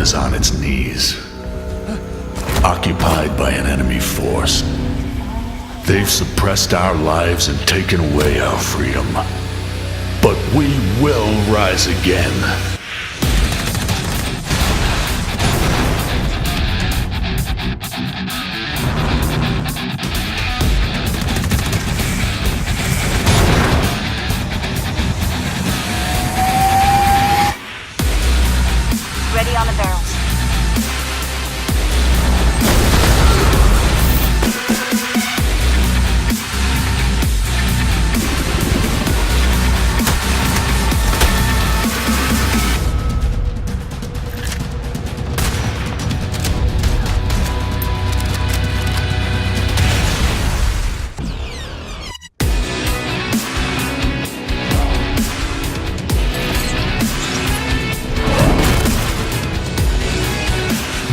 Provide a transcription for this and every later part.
is on its knees, occupied by an enemy force. They've suppressed our lives and taken away our freedom. But we will rise again. Ready on the barrels.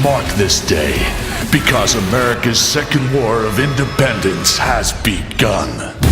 Mark this day, because America's second war of independence has begun.